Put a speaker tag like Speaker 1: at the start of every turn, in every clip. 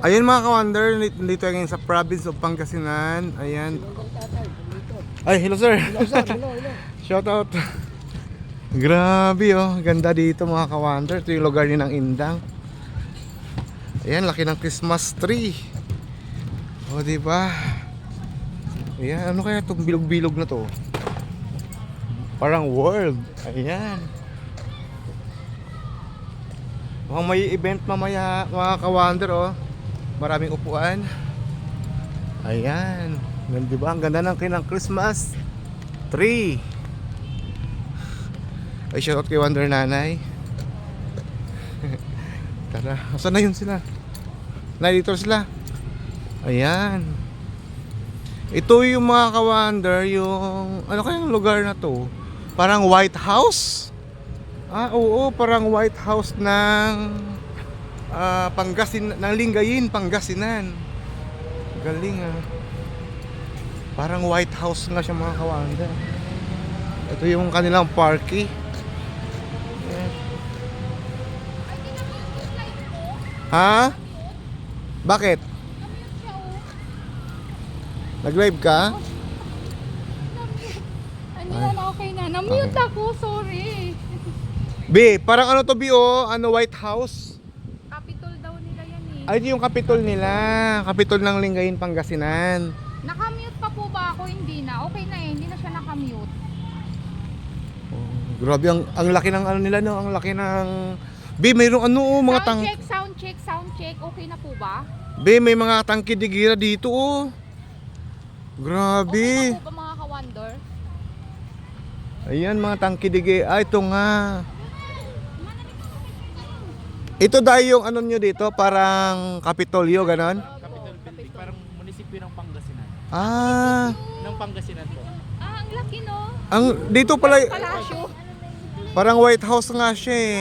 Speaker 1: Ayan mga ka-wonder, dito ngayon sa province of Pangasinan. Ayan. Ay, hello sir.
Speaker 2: Hello, sir. Hello, hello.
Speaker 1: Shout out. Grabe oh, ganda dito mga ka-wonder. Ito yung lugar niyo ng Indang. Ayan, laki ng Christmas tree. O, di ba? Ayan, ano kaya itong bilog-bilog na to? Parang world. Ayan. Mukhang may event mamaya mga ka-wonder oh. Maraming upuan. Ayan. Gan- Di ba? Ang ganda ng kinang Christmas tree. Ay, shoutout kay Wonder Nanay. Tara, saan na yun sila? Nay, dito sila. Ayan. Ito yung mga ka-wonder, yung... Ano kayang lugar na to? Parang White House? Ah, oo, parang White House ng... ah Pangasinan, ng Lingayin, Pangasinan. Galing ah. Parang White House nga siya mga ka-wonder. Ito yung kanilang parky. Ayan. Ha? Bakit? Nag-live ka?
Speaker 3: Ano yan, okay na. Na-mute ako, sorry.
Speaker 1: B, parang ano to B oh? Ano White House?
Speaker 3: Capitol daw nila yan eh.
Speaker 1: Ay, yung kapitol nila. Kapitol ng Lingayin, Pangasinan.
Speaker 3: Nakamute pa po ba ako? Hindi na. Okay na eh, hindi na siya nakamute.
Speaker 1: Oh, grabe ang ang laki ng ano nila no, ang laki ng B, mayroong ano oh, mga
Speaker 3: sound
Speaker 1: tang
Speaker 3: check, sound check, sound check. Okay na po ba?
Speaker 1: B, may mga tangki digira dito oh. Grabe.
Speaker 3: Okay na po ba mga ka-wonder?
Speaker 1: Ayan mga tangki dige. Ah, ito nga. Ito dahil yung ano nyo dito, parang Kapitolyo, ganon?
Speaker 4: Capital Building, parang munisipyo ng Pangasinan.
Speaker 1: Ah,
Speaker 4: Ng Pangasinan po.
Speaker 3: Ah, ang laki no.
Speaker 1: ang dito pala,
Speaker 3: Palasyo.
Speaker 1: parang White House nga siya eh.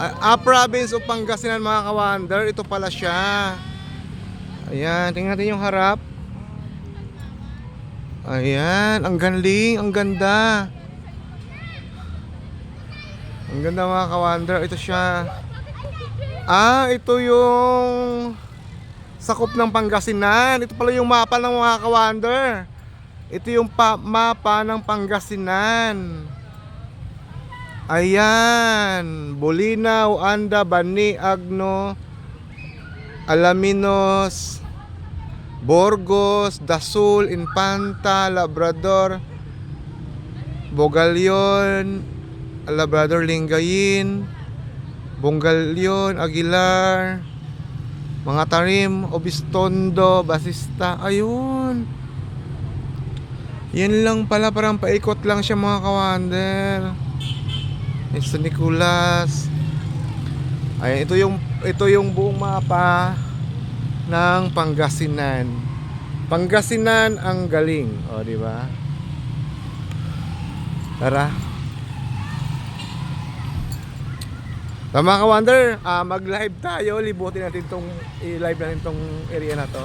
Speaker 1: Ah, ah, province of Pangasinan mga ka-wonder, ito pala siya. Ayan, tingnan natin yung harap. Ayan, ang galing, ang ganda. Ang ganda mga ka-wonder, ito siya. Ah, ito yung sakop ng Pangasinan. Ito pala yung mapa ng mga ka-wonder. Ito yung pa- mapa ng Pangasinan. Ayan, Bolinaw, Anda, Bani, Agno, Alaminos, Borgos, Dasul, Infanta, Labrador, Bogalyon, Labrador, Lingayin, Bongalyon, Aguilar, mga tarim, Obistondo, Basista, ayun. Yan lang pala, parang paikot lang siya mga kawander. Mr. Nicolas. Ay, ito yung ito yung buong mapa ng Pangasinan. Pangasinan ang galing, o di ba? Tara. Tama ka Wonder, ah, mag-live tayo, libutin natin tong i-live natin tong area na to.